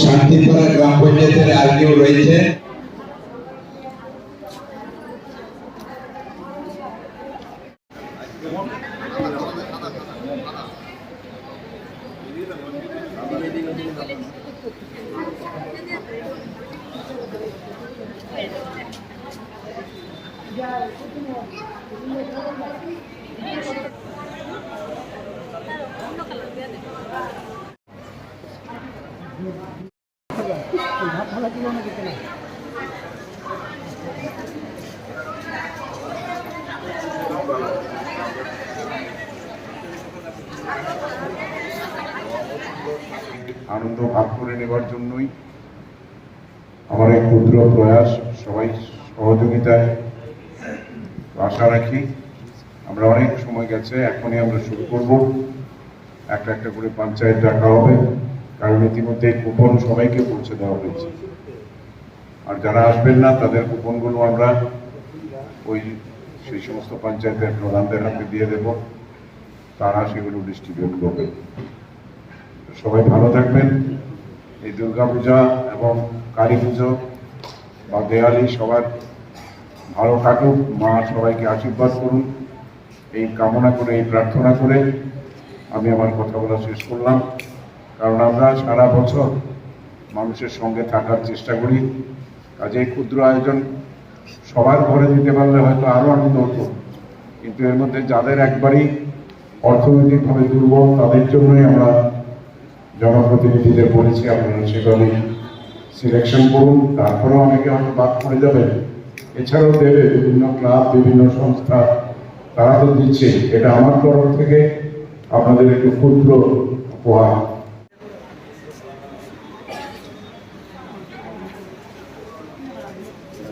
শান্তিপাড়া গ্রাম পঞ্চায়েতের আর কেউ রয়েছে। আনন্দ ভাগ করে নেবার জন্যই আমার এই ক্ষুদ্র প্রয়াস, সবাই সহযোগিতায় আশা রাখি আমরা অনেক সময় গেছে, এখনই আমরা শুরু করব। একটা একটা করে পঞ্চায়েত ডাকা হবে। কারণ ইতিমধ্যে কুপন সবাইকে পৌঁছে দেওয়া হয়েছে। আর যারা আসবেন না, তাদের কুপনগুলো আমরা ওই সেই সমস্ত পঞ্চায়েতের প্রধানদের হাতে দিয়ে দেব। তারা সেগুলো ডিস্ট্রিবিউট করবে। সবাই ভালো থাকবেন। এই দুর্গাপূজা এবং কালী পুজো বা দেয়ালি সবার ভালো কাটুক মা সবাইকে আশীর্বাদ করুন। এই কামনা করে, এই প্রার্থনা করে আমি আমার কথা বলা শেষ করলাম। কারণ আমরা সারা বছর মানুষের সঙ্গে থাকার চেষ্টা করি। কাজে ক্ষুদ্র আয়োজন সবার ঘরে দিতে পারলে হয়তো আরও আনন্দ হতো। কিন্তু এর মধ্যে যাদের একবারই অর্থনৈতিকভাবে দুর্বল, তাদের জন্যই আমরা জনপ্রতিনিধিদের বলেছি, আপনারা সেভাবে সিলেকশন করুন। তারপরেও অনেকে হয়তো বাদ পড়ে যাবেন। এছাড়াও দেবে বিভিন্ন ক্লাব, বিভিন্ন সংস্থা, তারা তো দিচ্ছে। এটা আমার তরফ থেকে আপনাদের একটু ক্ষুদ্র উপহার।